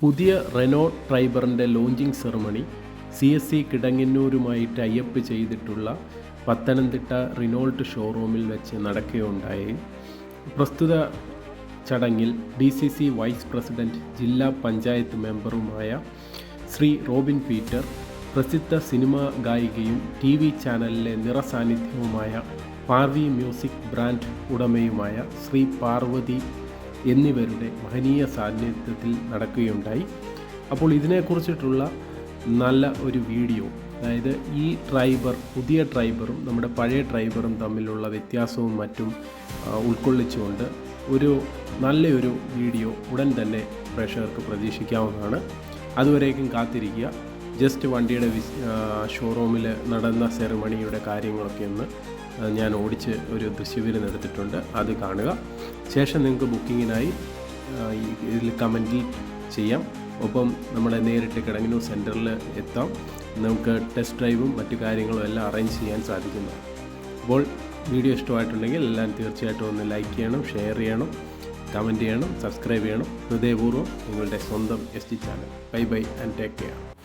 പുതിയ Renault ട്രൈബറിന്റെ launching ceremony C S C കിടങ്ങന്നൂരുമായി type ചെയ്തിട്ടുള്ള Pathanamthitta Renault ഷോറൂമിൽ വെച്ച് നടക്കുകയുണ്ടായി. പ്രസ്തുത ചടങ്ങിൽ D C C vice president ജില്ലാ പഞ്ചായത്ത് മെമ്പറുമായ ശ്രീ റോബിൻ പീറ്റർ പ്രസിദ്ധ സിനിമാ ഗായികയും ടി വി ചാനലിലെ നിറസാന്നിധ്യവുമായ പാർവി മ്യൂസിക് ബ്രാൻഡ് ഉടമയുമായ ശ്രീ പാർവതി എന്നിവരുടെ മഹനീയ സാന്നിധ്യത്തിൽ നടക്കുകയുണ്ടായി. അപ്പോൾ ഇതിനെക്കുറിച്ചിട്ടുള്ള നല്ല ഒരു വീഡിയോ അതായത് ഈ ട്രൈബർ പുതിയ ട്രൈബറും നമ്മുടെ പഴയ ട്രൈബറും തമ്മിലുള്ള വ്യത്യാസവും മറ്റും ഉൾക്കൊള്ളിച്ചുകൊണ്ട് ഒരു നല്ലൊരു വീഡിയോ ഉടൻ തന്നെ പ്രേക്ഷകർക്ക് പ്രതീക്ഷിക്കാവുന്നതാണ്. അതുവരേക്കും കാത്തിരിക്കുക. ജസ്റ്റ് വണ്ടിയുടെ ഷോറൂമിൽ നടന്ന സെറിമണിയുടെ കാര്യങ്ങളൊക്കെ ഒന്ന് ഞാൻ ഓടിച്ച് ഒരു ദൃശ്യവീരം എടുത്തിട്ടുണ്ട്. അത് കാണുക. ശേഷം നിങ്ങൾക്ക് ബുക്കിങ്ങിനായി ഇതിൽ കമന്റിൽ ചെയ്യാം. ഒപ്പം നമ്മളെ നേരിട്ട് കിടങ്ങന്നൂർ സെന്ററിൽ എത്താം. നമുക്ക് ടെസ്റ്റ് ഡ്രൈവും മറ്റു കാര്യങ്ങളും എല്ലാം അറേഞ്ച് ചെയ്യാൻ സാധിക്കുന്നു. അപ്പോൾ വീഡിയോ ഇഷ്ടമായിട്ടുണ്ടെങ്കിൽ എല്ലാം തീർച്ചയായിട്ടും ഒന്ന് ലൈക്ക് ചെയ്യണം ഷെയർ ചെയ്യണം കമന്റ് ചെയ്യണം സബ്സ്ക്രൈബ് ചെയ്യണം. ഹൃദയപൂർവം നിങ്ങളുടെ സ്വന്തം S T channel. Bye bye and take care